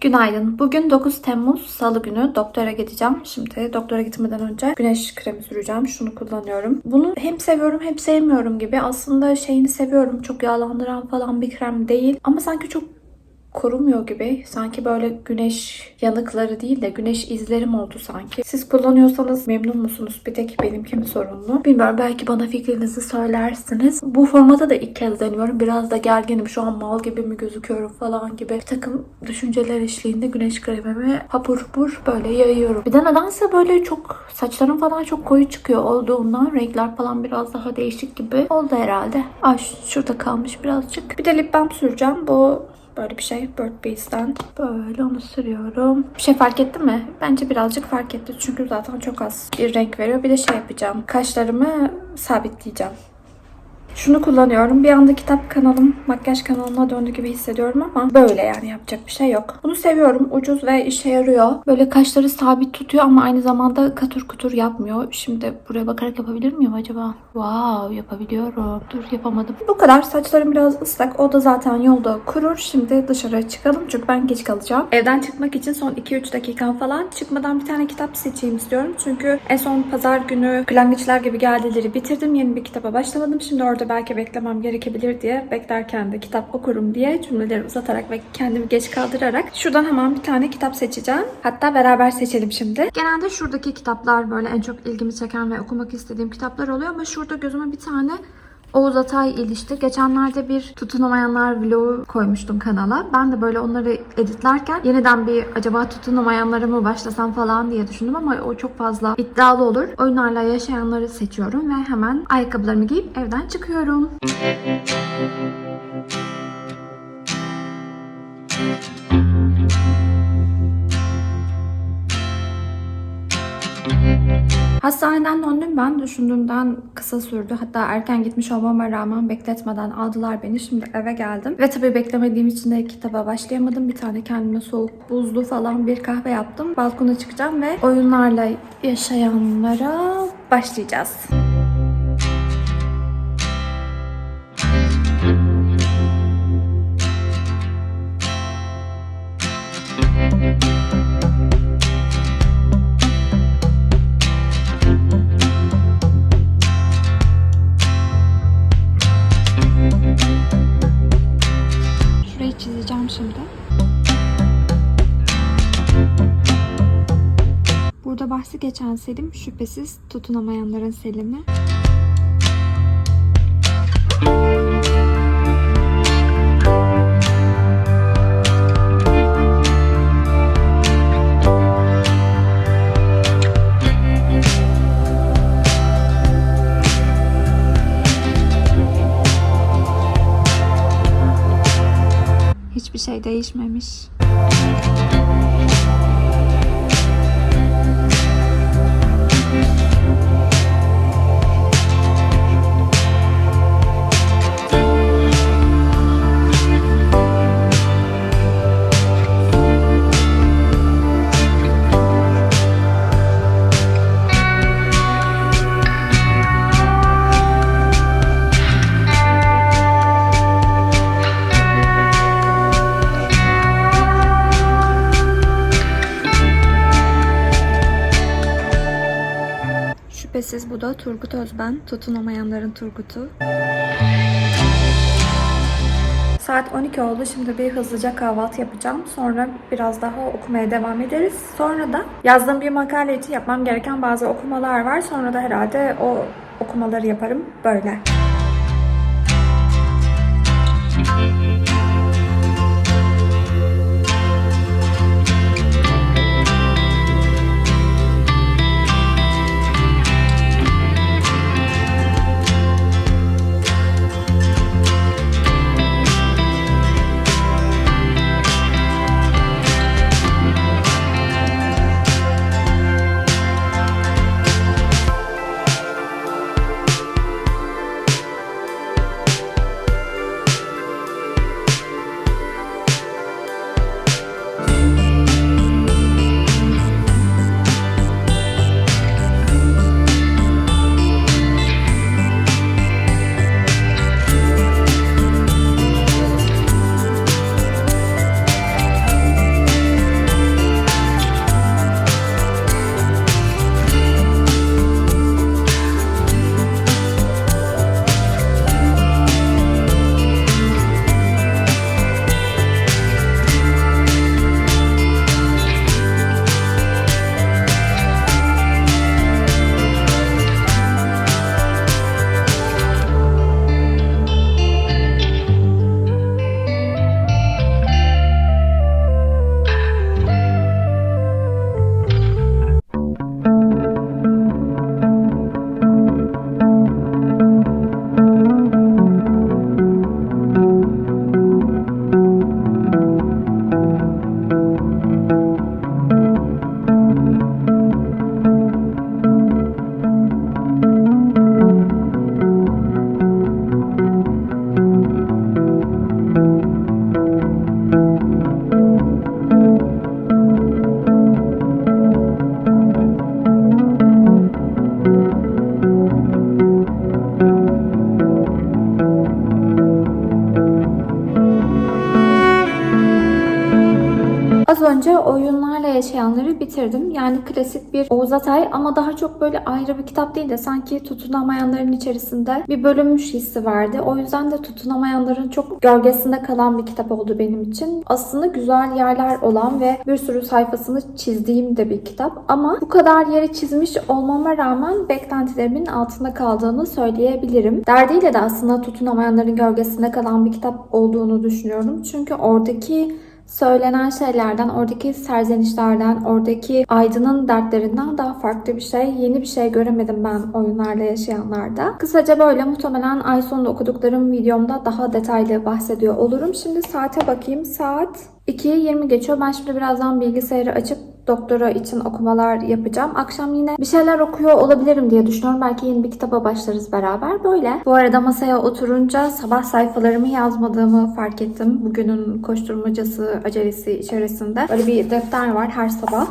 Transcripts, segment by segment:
Günaydın. Bugün 9 Temmuz Salı günü doktora gideceğim. Şimdi doktora gitmeden önce güneş kremi süreceğim. Şunu kullanıyorum. Bunu hem seviyorum hem sevmiyorum gibi. Aslında şeyini seviyorum. Çok yağlandıran falan bir krem değil. Ama sanki çok korumuyor gibi. Sanki böyle güneş yanıkları değil de güneş izlerim oldu sanki. Siz kullanıyorsanız memnun musunuz? Bir tek benimki mi sorunlu? Bilmiyorum belki bana fikrinizi söylersiniz. Bu formata da ilk kez deniyorum. Biraz da gerginim. Şu an mal gibi mi gözüküyorum falan gibi. Bir takım düşünceler eşliğinde güneş kremimi hapur hapur böyle yayıyorum. Bir de nedense böyle çok saçlarım falan çok koyu çıkıyor olduğundan renkler falan biraz daha değişik gibi oldu herhalde. Ay şurada kalmış birazcık. Bir de lip balm süreceğim. Bu Böyle bir şey Bird Bees'ten. Böyle onu sürüyorum. Bir şey fark etti mi? Bence birazcık fark etti. Çünkü zaten çok az bir renk veriyor. Bir de şey yapacağım. Kaşlarımı sabitleyeceğim. Şunu kullanıyorum. Bir anda kitap kanalım, makyaj kanalına döndü gibi hissediyorum ama böyle yani yapacak bir şey yok. Bunu seviyorum. Ucuz ve işe yarıyor. Böyle kaşları sabit tutuyor ama aynı zamanda katır kutur yapmıyor. Şimdi buraya bakarak yapabilir miyim acaba? Wow yapabiliyorum. Dur yapamadım. Bu kadar. Saçlarım biraz ıslak. O da zaten yolda kurur. Şimdi dışarı çıkalım çünkü ben geç kalacağım. Evden çıkmak için son 2-3 dakikam falan. Çıkmadan bir tane kitap seçeyim istiyorum. Çünkü en son pazar günü kırlangıçlar gibi geldileri bitirdim. Yeni bir kitaba başlamadım. Şimdi orada belki beklemem gerekebilir diye beklerken de kitap okurum diye cümleleri uzatarak ve kendimi geç kaldırarak şuradan hemen bir tane kitap seçeceğim. Hatta beraber seçelim şimdi. Genelde şuradaki kitaplar böyle en çok ilgimi çeken ve okumak istediğim kitaplar oluyor ama şurada gözüme bir tane Oğuz Atay ilişti. Geçenlerde bir tutunamayanlar vlogu koymuştum kanala. Ben de böyle onları editlerken yeniden bir acaba tutunamayanlara mı başlasam falan diye düşündüm ama o çok fazla iddialı olur. Oyunlarla yaşayanları seçiyorum ve hemen ayakkabılarımı giyip evden çıkıyorum. Hastaneden döndüm ben. Düşündüğümden kısa sürdü. Hatta erken gitmiş olmama rağmen bekletmeden aldılar beni. Şimdi eve geldim. Ve tabii beklemediğim için de kitaba başlayamadım. Bir tane kendime soğuk, buzlu falan bir kahve yaptım. Balkona çıkacağım ve oyunlarla yaşayanlara başlayacağız. Şurayı geçen Selim şüphesiz tutunamayanların Selim'i. Hiçbir şey değişmemiş. Şüphesiz bu da Turgut Özben, tutunamayanların Turgut'u. Saat 12 oldu. Şimdi bir hızlıca kahvaltı yapacağım. Sonra biraz daha okumaya devam ederiz. Sonra da yazdığım bir makale için yapmam gereken bazı okumalar var. Sonra da herhalde o okumaları yaparım. Böyle. Az önce oyunlarla yaşayanları bitirdim. Yani klasik bir Oğuz Atay ama daha çok böyle ayrı bir kitap değil de sanki tutunamayanların içerisinde bir bölünmüş hissi vardı. O yüzden de tutunamayanların çok gölgesinde kalan bir kitap oldu benim için. Aslında güzel yerler olan ve bir sürü sayfasını çizdiğim de bir kitap. Ama bu kadar yeri çizmiş olmama rağmen beklentilerimin altında kaldığını söyleyebilirim. Derdiyle de aslında tutunamayanların gölgesinde kalan bir kitap olduğunu düşünüyorum. Çünkü oradaki söylenen şeylerden, oradaki serzenişlerden, oradaki aydının dertlerinden daha farklı bir şey, yeni bir şey göremedim ben oyunlarla yaşayanlarda. Kısaca böyle muhtemelen ay sonunda okuduklarım videomda daha detaylı bahsediyor olurum. Şimdi saate bakayım. Saat 2'ye 20 geçiyor. Ben şimdi birazdan bilgisayarı açıp doktora için okumalar yapacağım. Akşam yine bir şeyler okuyor olabilirim diye düşünüyorum. Belki yeni bir kitaba başlarız beraber. Böyle. Bu arada masaya oturunca sabah sayfalarımı yazmadığımı fark ettim. Bugünün koşturmacası, acelesi içerisinde. Böyle bir defter var her sabah.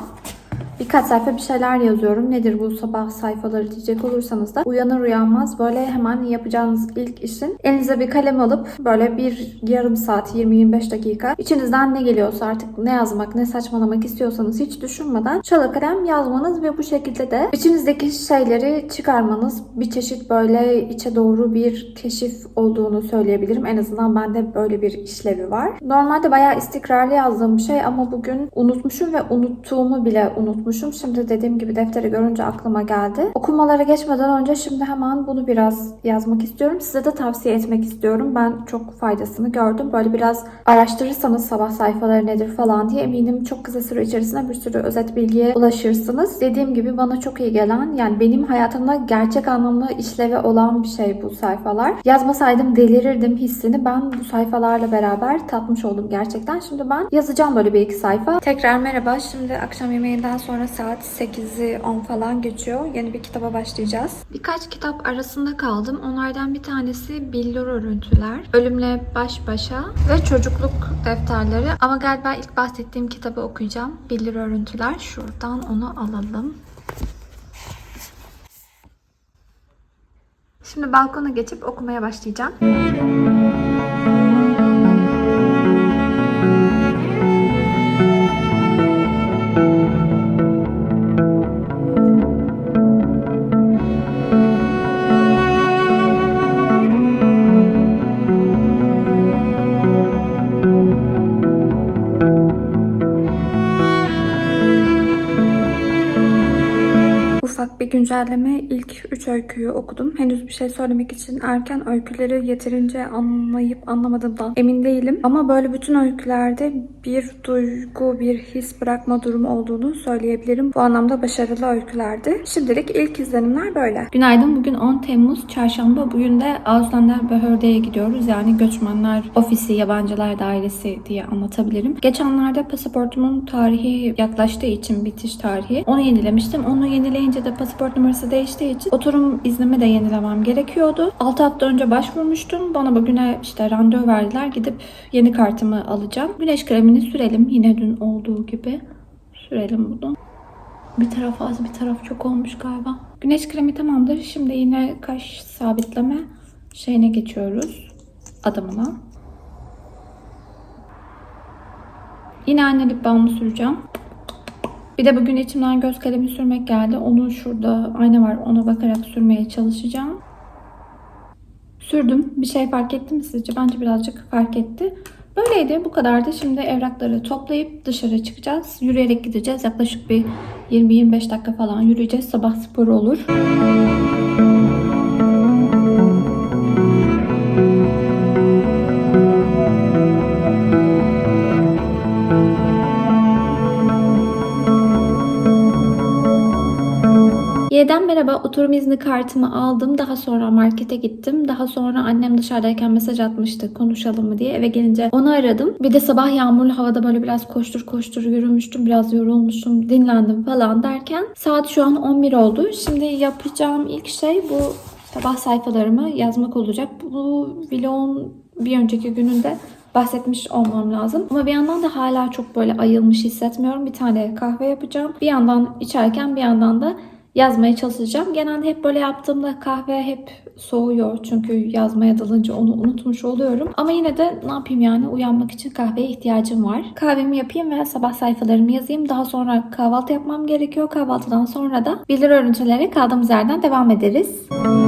Birkaç sayfa bir şeyler yazıyorum. Nedir bu sabah sayfaları diyecek olursanız da uyanır uyanmaz böyle hemen yapacağınız ilk işin elinize bir kalem alıp böyle bir yarım saat 20-25 dakika içinizden ne geliyorsa artık ne yazmak ne saçmalamak istiyorsanız hiç düşünmeden çalı kalem yazmanız ve bu şekilde de içinizdeki şeyleri çıkarmanız bir çeşit böyle içe doğru bir keşif olduğunu söyleyebilirim. En azından bende böyle bir işlevi var. Normalde bayağı istikrarlı yazdığım bir şey ama bugün unutmuşum ve unuttuğumu bile unutmuşum. Şimdi dediğim gibi defteri görünce aklıma geldi. Okumalara geçmeden önce şimdi hemen bunu biraz yazmak istiyorum. Size de tavsiye etmek istiyorum. Ben çok faydasını gördüm. Böyle biraz araştırırsanız sabah sayfaları nedir falan diye eminim çok kısa süre içerisinde bir sürü özet bilgiye ulaşırsınız. Dediğim gibi bana çok iyi gelen yani benim hayatımda gerçek anlamda işlevi olan bir şey bu sayfalar. Yazmasaydım delirirdim hissini ben bu sayfalarla beraber tatmış oldum gerçekten. Şimdi ben yazacağım böyle bir iki sayfa. Tekrar merhaba. Şimdi akşam yemeğinden sonra saat 8'i 10 falan geçiyor. Yeni bir kitaba başlayacağız. Birkaç kitap arasında kaldım. Onlardan bir tanesi Billur Örüntüler, Ölümle Baş Başa ve Çocukluk Defterleri. Ama galiba ilk bahsettiğim kitabı okuyacağım. Billur Örüntüler. Şuradan onu alalım. Şimdi balkona geçip okumaya başlayacağım. Güncelleme. İlk 3 öyküyü okudum. Henüz bir şey söylemek için erken öyküleri yeterince anlayıp anlamadığımdan emin değilim. Ama böyle bütün öykülerde bir duygu, bir his bırakma durumu olduğunu söyleyebilirim. Bu anlamda başarılı öykülerdi. Şimdilik ilk izlenimler böyle. Günaydın. Bugün 10 Temmuz Çarşamba. Bugün de Ausländer Behörde'ye gidiyoruz. Yani Göçmenler Ofisi, Yabancılar Dairesi diye anlatabilirim. Geçenlerde pasaportumun tarihi yaklaştığı için bitiş tarihi. Onu yenilemiştim. Onu yenileyince de pasaport numarası değiştiği için oturum iznimi de yenilemem gerekiyordu. 6 hafta önce başvurmuştum. Bana bugüne işte randevu verdiler. Gidip yeni kartımı alacağım. Güneş kremini sürelim. Yine dün olduğu gibi sürelim bunu. Bir taraf az bir taraf çok olmuş galiba. Güneş kremi tamamdır. Şimdi yine kaş sabitleme şeyine geçiyoruz. Adımına. Yine anne lip balmı süreceğim. Bir de bugün içimden göz kalemi sürmek geldi. Onu şurada ayna var ona bakarak sürmeye çalışacağım. Sürdüm. Bir şey fark etti mi sizce? Bence birazcık fark etti. Böyleydi. Bu kadardı. Şimdi evrakları toplayıp dışarı çıkacağız. Yürüyerek gideceğiz. Yaklaşık bir 20-25 dakika falan yürüyeceğiz. Sabah sporu olur. Y'den merhaba. Oturum izni kartımı aldım. Daha sonra markete gittim. Daha sonra annem dışarıdayken mesaj atmıştı konuşalım mı diye. Eve gelince onu aradım. Bir de sabah yağmurlu havada böyle biraz koştur koştur yürümüştüm. Biraz yorulmuşum. Dinlendim falan derken saat şu an 11 oldu. Şimdi yapacağım ilk şey bu sabah sayfalarımı yazmak olacak. Bu vlogun bir önceki gününde bahsetmiş olmam lazım. Ama bir yandan da hala çok böyle ayılmış hissetmiyorum. Bir tane kahve yapacağım. Bir yandan içerken bir yandan da yazmaya çalışacağım. Genelde hep böyle yaptığımda kahve hep soğuyor. Çünkü yazmaya dalınca onu unutmuş oluyorum. Ama yine de ne yapayım yani uyanmak için kahveye ihtiyacım var. Kahvemi yapayım ve sabah sayfalarımı yazayım. Daha sonra kahvaltı yapmam gerekiyor. Kahvaltıdan sonra da bildiri örüntülere kaldığımız yerden devam ederiz. Bir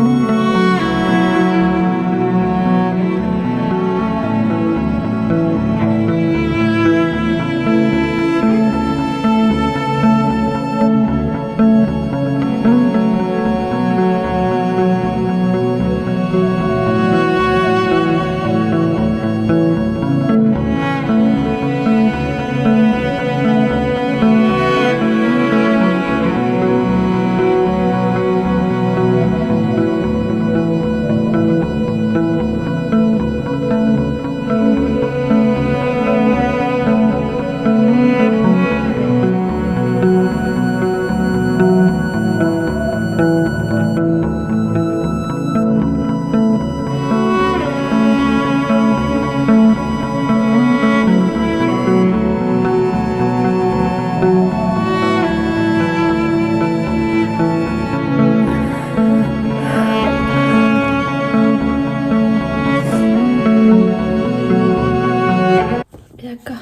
dakika.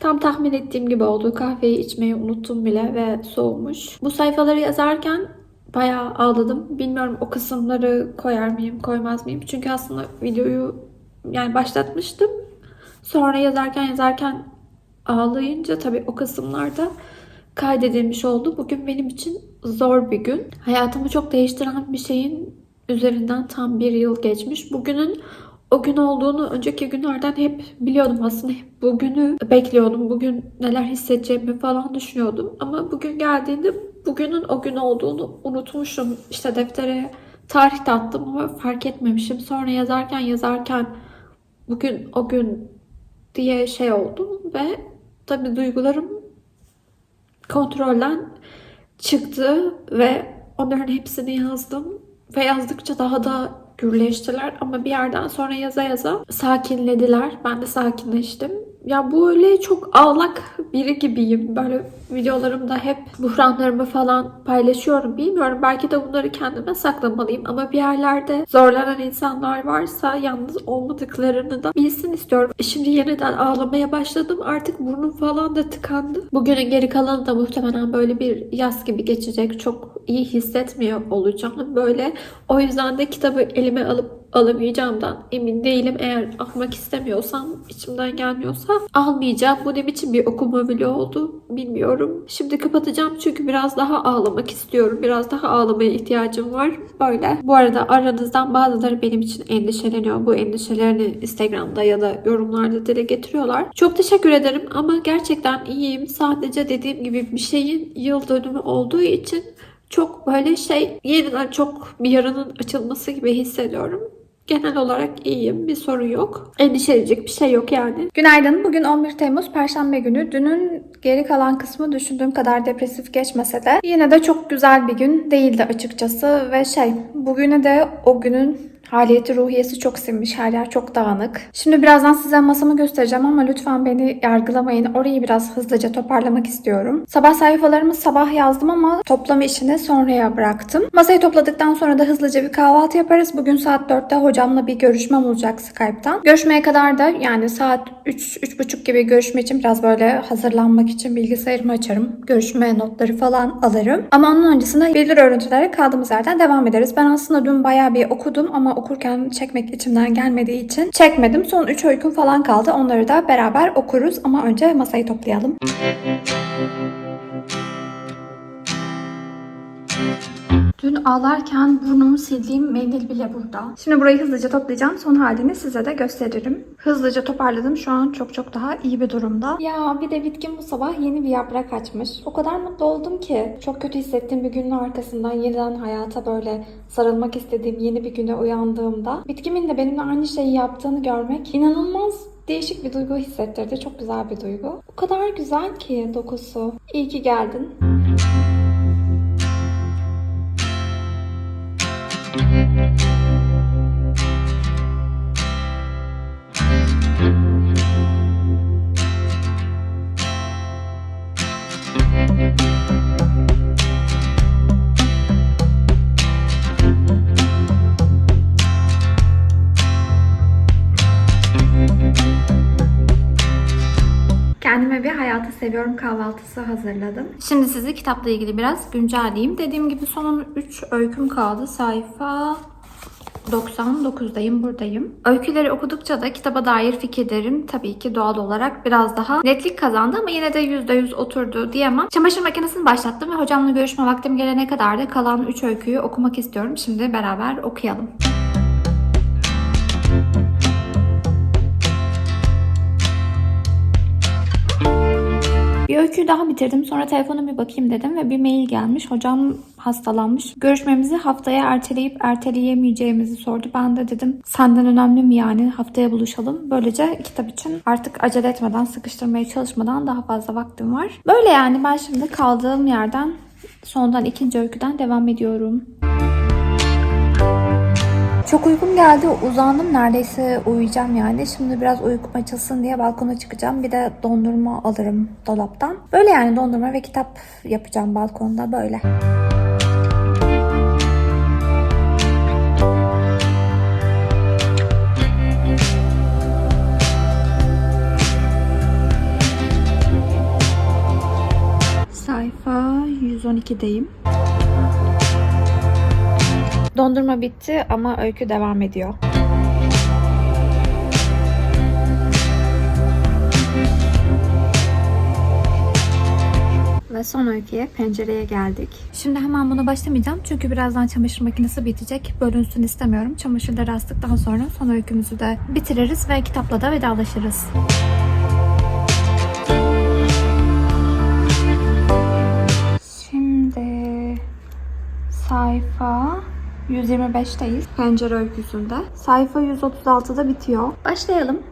Tam tahmin ettiğim gibi oldu. Kahveyi içmeyi unuttum bile ve soğumuş. Bu sayfaları yazarken bayağı ağladım. Bilmiyorum o kısımları koyar mıyım, koymaz mıyım? Çünkü aslında videoyu yani başlatmıştım. Sonra yazarken yazarken ağlayınca tabii o kısımlarda kaydedilmiş oldu. Bugün benim için zor bir gün. Hayatımı çok değiştiren bir şeyin üzerinden tam bir yıl geçmiş. Bugünün o gün olduğunu önceki günlerden hep biliyordum aslında. Hep bugünü bekliyordum. Bugün neler hissedeceğimi falan düşünüyordum. Ama bugün geldiğinde bugünün o gün olduğunu unutmuşum. İşte deftere tarih de attım ama fark etmemişim. Sonra yazarken yazarken bugün o gün diye şey oldum ve tabii duygularım kontrolden çıktı ve onların hepsini yazdım ve yazdıkça daha da gürleştiler ama bir yerden sonra yaza yaza sakinlediler. Ben de sakinleştim. Ya bu öyle çok ağlak biri gibiyim. Böyle videolarımda hep buhranlarımı falan paylaşıyorum. Bilmiyorum belki de bunları kendime saklamalıyım ama bir yerlerde zorlanan insanlar varsa yalnız olmadıklarını da bilsin istiyorum. Şimdi yeniden ağlamaya başladım. Artık burnum falan da tıkandı. Bugünün geri kalanı da muhtemelen böyle bir yaz gibi geçecek. Çok iyi hissetmiyor olacağım böyle. O yüzden de kitabı elime alıp alamayacağımdan emin değilim. Eğer almak istemiyorsam, içimden gelmiyorsa almayacağım. Bu ne biçim bir okuma bile oldu bilmiyorum. Şimdi kapatacağım çünkü biraz daha ağlamak istiyorum. Biraz daha ağlamaya ihtiyacım var. Böyle. Bu arada aranızdan bazıları benim için endişeleniyor. Bu endişelerini Instagram'da ya da yorumlarda dile getiriyorlar. Çok teşekkür ederim ama gerçekten iyiyim. Sadece dediğim gibi bir şeyin yıl dönümü olduğu için çok böyle şey yeniden çok bir yaranın açılması gibi hissediyorum. Genel olarak iyiyim. Bir sorun yok. Endişe edecek bir şey yok yani. Günaydın. Bugün 11 Temmuz Perşembe günü. Dünün geri kalan kısmı düşündüğüm kadar depresif geçmese de yine de çok güzel bir gün değildi açıkçası. Ve şey bugüne de o günün Haliyeti ruhiyesi çok sinmiş. Her yer çok dağınık. Şimdi birazdan size masamı göstereceğim ama lütfen beni yargılamayın. Orayı biraz hızlıca toparlamak istiyorum. Sabah sayfalarımı sabah yazdım ama toplama işini sonraya bıraktım. Masayı topladıktan sonra da hızlıca bir kahvaltı yaparız. Bugün saat 4'te hocamla bir görüşmem olacak Skype'tan. Görüşmeye kadar da yani saat 3-3.30 gibi görüşme için biraz böyle hazırlanmak için bilgisayarımı açarım. Görüşme notları falan alırım. Ama onun öncesinde bildiri örüntülere kaldığımız yerden devam ederiz. Ben aslında dün bayağı bir okudum ama okurken çekmek içimden gelmediği için çekmedim. Son 3 öyküm falan kaldı. Onları da beraber okuruz ama önce masayı toplayalım. Dün ağlarken burnumu sildiğim mendil bile burada. Şimdi burayı hızlıca toplayacağım. Son halini size de gösteririm. Hızlıca toparladım. Şu an çok çok daha iyi bir durumda. Ya bir de bitkim bu sabah yeni bir yaprak açmış. O kadar mutlu oldum ki. Çok kötü hissettiğim bir günün arkasından yeniden hayata böyle sarılmak istediğim yeni bir güne uyandığımda bitkimin de benimle aynı şeyi yaptığını görmek inanılmaz değişik bir duygu hissettirdi. Çok güzel bir duygu. O kadar güzel ki dokusu. İyi ki geldin. Kendime bir hayatı seviyorum kahvaltısı hazırladım. Şimdi sizi kitapla ilgili biraz güncelleyeyim. Dediğim gibi son 3 öyküm kaldı. Sayfa 99'dayım buradayım. Öyküleri okudukça da kitaba dair fikirlerim tabii ki doğal olarak biraz daha netlik kazandı ama yine de %100 oturdu diyemem. Çamaşır makinesini başlattım ve hocamla görüşme vaktim gelene kadar da kalan 3 öyküyü okumak istiyorum. Şimdi beraber okuyalım. Bir öyküyü daha bitirdim. Sonra telefona bir bakayım dedim ve bir mail gelmiş. Hocam hastalanmış. Görüşmemizi haftaya erteleyip erteleyemeyeceğimizi sordu. Ben de dedim senden önemli mi yani haftaya buluşalım. Böylece kitap için artık acele etmeden, sıkıştırmaya çalışmadan daha fazla vaktim var. Böyle yani ben şimdi kaldığım yerden sondan ikinci öyküden devam ediyorum. Çok uykum geldi. Uzandım. Neredeyse uyuyacağım yani. Şimdi biraz uykum açılsın diye balkona çıkacağım. Bir de dondurma alırım dolaptan. Böyle yani dondurma ve kitap yapacağım balkonda böyle. Sayfa 112'deyim. Dondurma bitti ama öykü devam ediyor. Ve son öyküye pencereye geldik. Şimdi hemen buna başlamayacağım çünkü birazdan çamaşır makinesi bitecek. Bölünsün istemiyorum. Çamaşırları astık daha sonra son öykümüzü de bitiririz ve kitapla da vedalaşırız. Şimdi sayfa 125'teyiz. Pencere öyküsünde. Sayfa 136'da bitiyor. Başlayalım.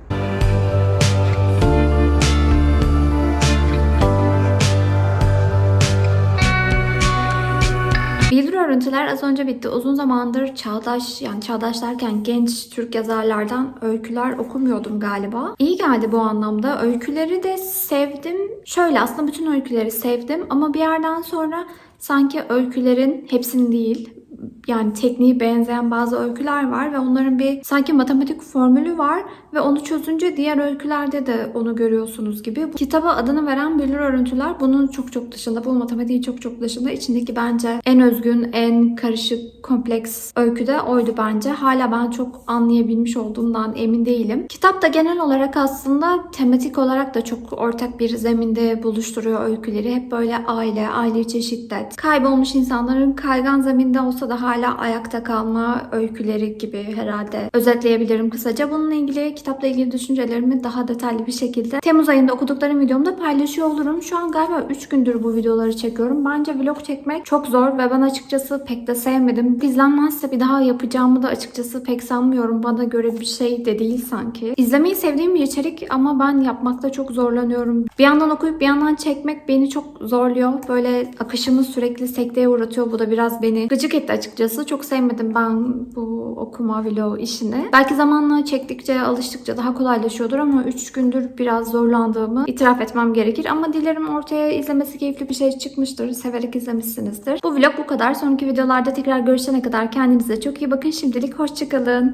Bildir örüntüler az önce bitti. Uzun zamandır çağdaş yani çağdaş derken genç Türk yazarlardan öyküler okumuyordum galiba. İyi geldi bu anlamda. Öyküleri de sevdim. Şöyle aslında bütün öyküleri sevdim ama bir yerden sonra sanki öykülerin hepsini değil yani tekniği benzeyen bazı öyküler var ve onların bir sanki matematik formülü var ve onu çözünce diğer öykülerde de onu görüyorsunuz gibi. Bu kitaba adını veren Bilir Örüntüler bunun çok çok dışında, bu matematiğin çok çok dışında içindeki bence en özgün, en karışık, kompleks öykü de oydu bence. Hala ben çok anlayabilmiş olduğumdan emin değilim. Kitap da genel olarak aslında tematik olarak da çok ortak bir zeminde buluşturuyor öyküleri. Hep böyle aile, aile içi şiddet, kaybolmuş insanların kaygan zeminde olsa da hala ayakta kalma öyküleri gibi herhalde özetleyebilirim kısaca. Bununla ilgili kitapla ilgili düşüncelerimi daha detaylı bir şekilde Temmuz ayında okuduklarım videomda paylaşıyor olurum. Şu an galiba 3 gündür bu videoları çekiyorum. Bence vlog çekmek çok zor ve ben açıkçası pek de sevmedim. İzlenmezse bir daha yapacağımı da açıkçası pek sanmıyorum. Bana göre bir şey de değil sanki. İzlemeyi sevdiğim bir içerik ama ben yapmakta çok zorlanıyorum. Bir yandan okuyup bir yandan çekmek beni çok zorluyor. Böyle akışımı sürekli sekteye uğratıyor. Bu da biraz beni gıcık etti açıkçası. Çok sevmedim ben bu okuma vlog işini. Belki zamanla çektikçe, alıştıkça daha kolaylaşıyordur ama 3 gündür biraz zorlandığımı itiraf etmem gerekir. Ama dilerim ortaya izlemesi keyifli bir şey çıkmıştır. Severek izlemişsinizdir. Bu vlog bu kadar. Sonraki videolarda tekrar görüşene kadar kendinize çok iyi bakın. Şimdilik hoşçakalın.